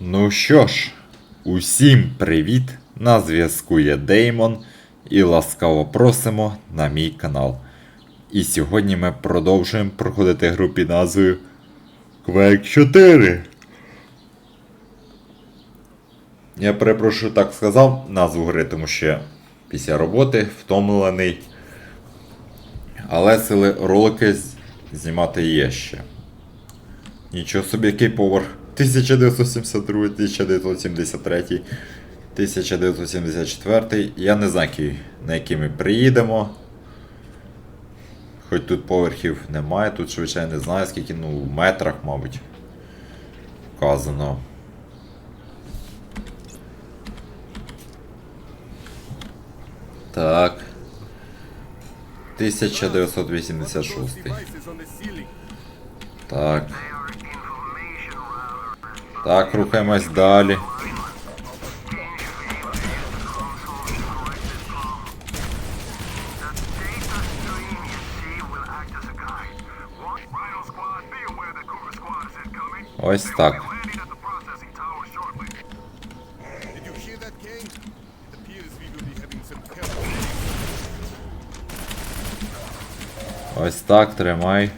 Ну що ж, усім привіт! На зв'язку є Деймон і ласкаво просимо на мій канал. І сьогодні ми продовжуємо проходити гру під назвою Quake 4. Я перепрошую, так сказав назву гри, тому що після роботи втомлений. Але сили ролики знімати є ще. Нічого собі, який поверх. 1972, 1973, 1974. Я не знаю, на який ми приїдемо. Хоч тут поверхів немає, тут швидше не знаю, скільки, ну, в метрах, мабуть. Вказано. Так. 1986. devices on the ceiling. Так. Так, рухаємось далі. Ось так. Ось так, тримай.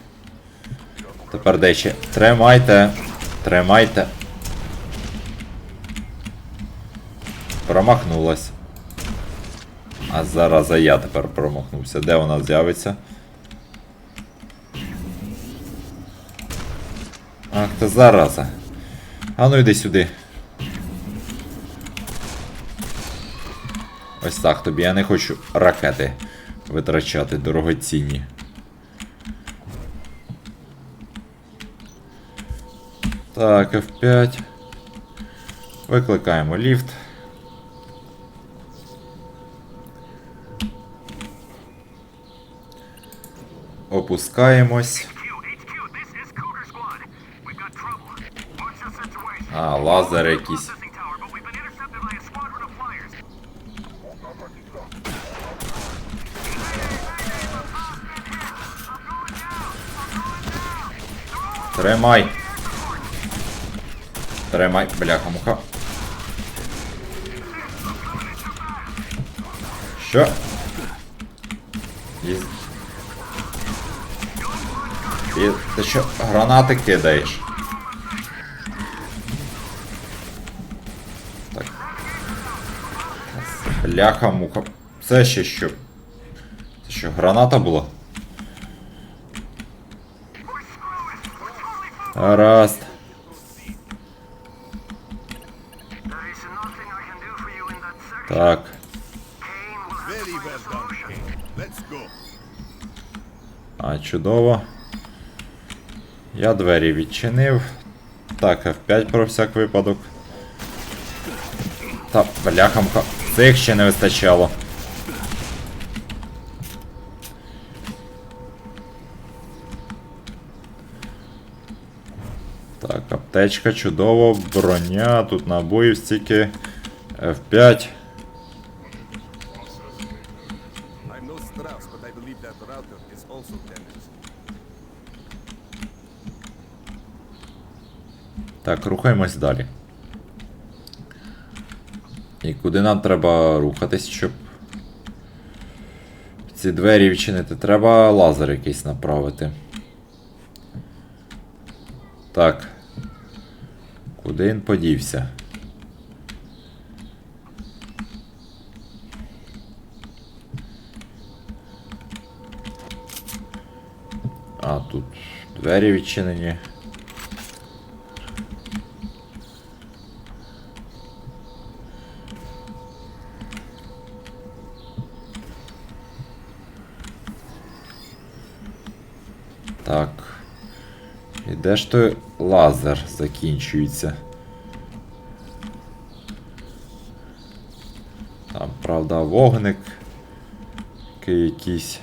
Тепер де ще? Тримайте. Тримайте. Промахнулась. А зараз я тепер промахнувся. Де вона з'явиться? Ах, ти зараза. А ну йди сюди. Ось так тобі. Я не хочу ракети витрачати дорогоцінні. Так, F5. Викликаємо ліфт. Опускаємось. А, лазер якийсь. Тримай. Тримай, бляха муха. Що? І ти що, гранати кидаєш? Так. Бляха муха. Це ще що? Це що, граната була? Гаразд. Так. А, чудово. Я двері відчинив. Так, F5 про всяк випадок. Та, бляхамка. Цих ще не вистачало. Так, аптечка чудово, броня, тут набоїв стільки. F5. Так, рухаємось далі. І куди нам треба рухатись, щоб ці двері відчинити? Треба лазер якийсь направити. Так. Куди він подівся? А, тут двері відчинені. Так. І де ж той лазер закінчується? Там, правда, вогник. якийсь.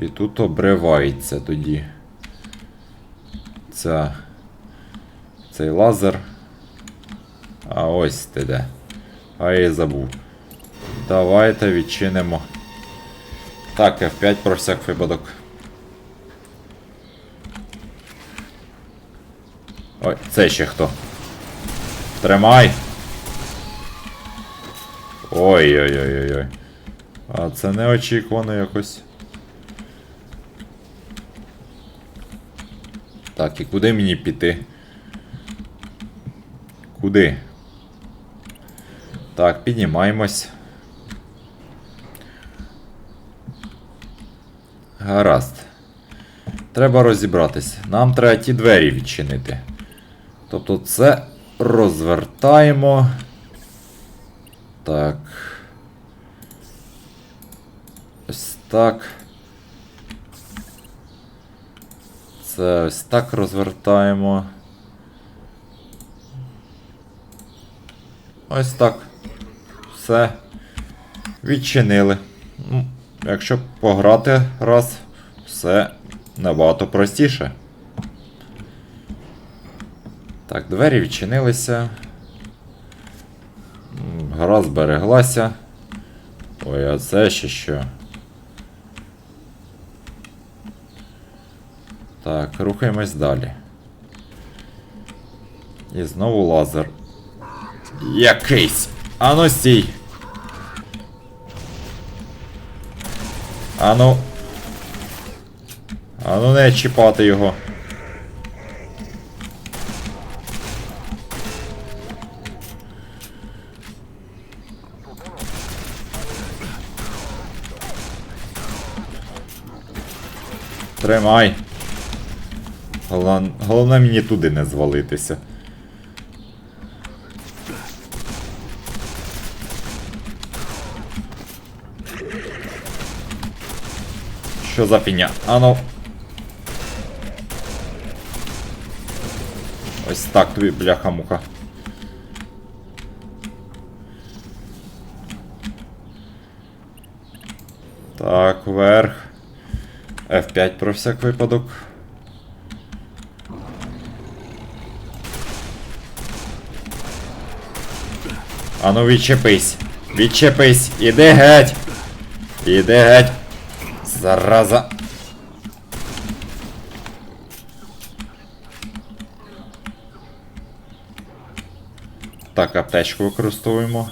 І тут обривається тоді. Ця. Цей лазер. А ось ти де. А я і забув. Давайте відчинимо. Так, F5 про всяк випадок. Ой, це ще хто? Тримай! Ой-ой-ой-ой-ой. А це неочікувано якось. Так, і куди мені піти? Куди? Так, піднімаємось. Гаразд. Треба розібратись. Нам треба ті двері відчинити. Тобто це розвертаємо. Так. Ось так. Це ось так розвертаємо. Ось так. Все. Відчинили. Якщо пограти раз, все набагато простіше. Так, двері відчинилися. Гра збереглася. Ой, а це ще що? Так, рухаємось далі. І знову лазер. Якийсь. Ану стій. Ану. Ану не чіпати його. Тримай. Головне, мені туди не звалитися. Що за фігня? Ану. Ось так тобі, бляха-муха. Так, вверх. F5 про всяк випадок. Ану відчепись. Відчепись. Іди геть. Іди геть. Зараза. Так, аптечку використовуємо.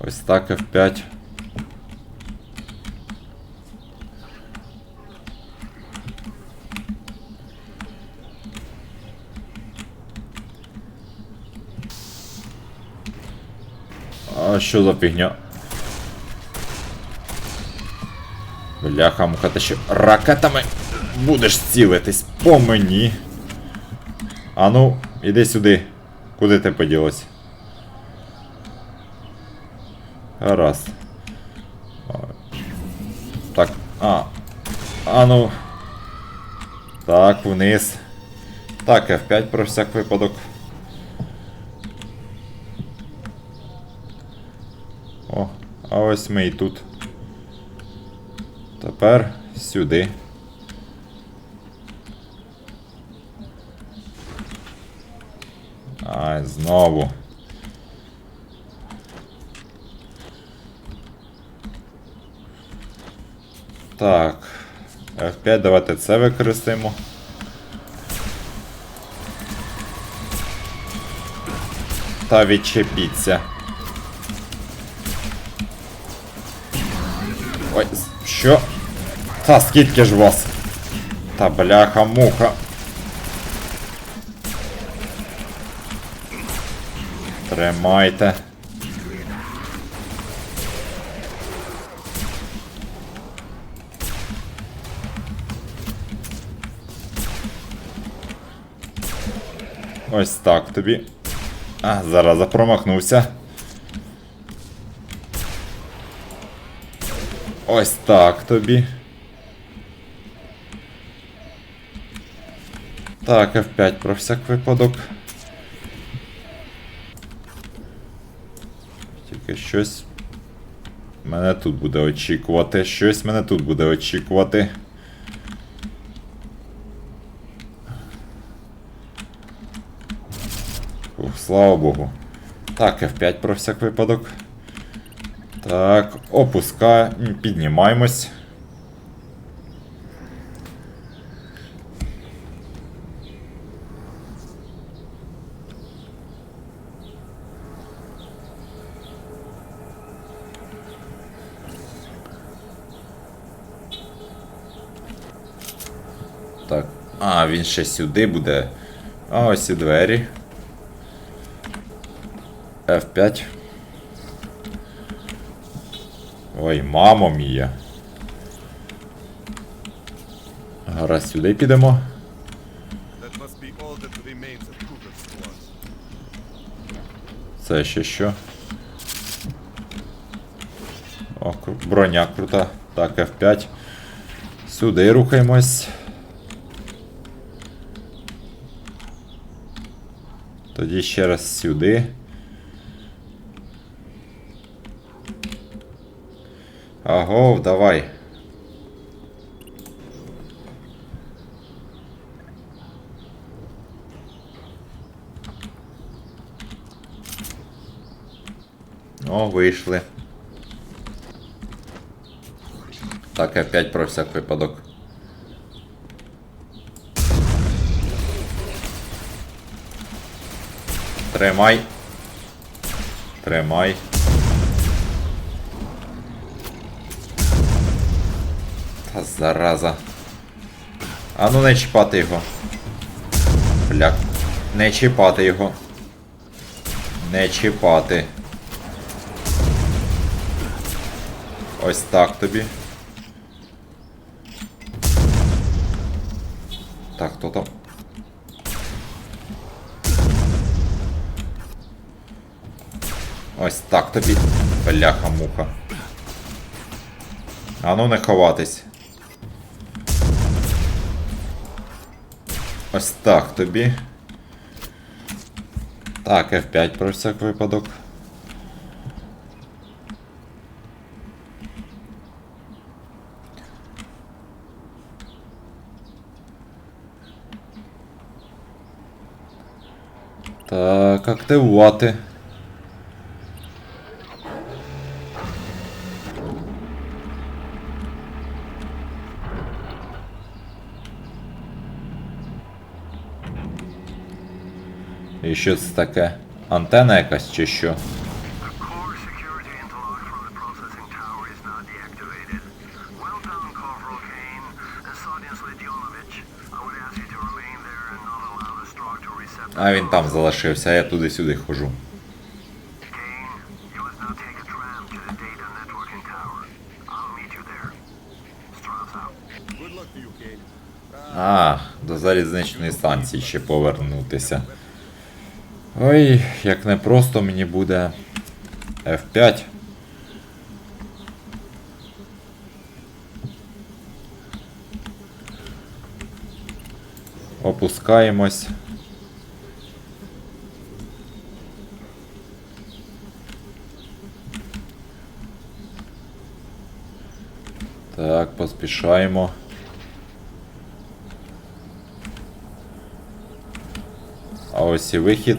Ось так F5. А що за фігня? Бляха, муха, ти що ракетами будеш цілитись по мені. А ну, іди сюди. Куди ти поділась? Гаразд. Так, а. А ну. Так, вниз. Так, F5 про всяк випадок. О, а ось ми і тут. Тепер сюди. Ай, знову. Так. F5, давайте це використаємо. Та відчепіться. Ой, що? Та скільки ж вас? Та бляха-муха. Тримайте. Ось так тобі. А, зараз промахнувся. Ось так тобі. Так, F5 про всяк випадок. Тільки щось мене тут буде очікувати. Щось мене тут буде очікувати. Ух, слава Богу. Так, F5 про всяк випадок. Так, опускаємо, піднімаємось. Так. А, він ще сюди буде. А ось і двері. F5. Ой, мамо мія. Гаразд сюди підемо. Це ще що? О, броня крута. Так, F5. Сюди рухаємось. Тоді ще раз сюди. Агов, давай. О, вийшли. Так, опять про всяк випадок. Тримай. Тримай. Та зараза. А ну не чіпати його. Бляк. Не чіпати його. Не чіпати. Ось так тобі. Так, хто там? Ось так тобі. Бляха-муха. А ну не ховатись. Ось так тобі. Так, F5 про всяк випадок. Так, активувати. And not allow the Strog to reset the А він там залишився, а я туди-сюди хожу. А, до залізничної станції ще повернутися. Ой, як непросто мені буде. F5. Опускаємось. Так, поспішаємо. А ось і вихід.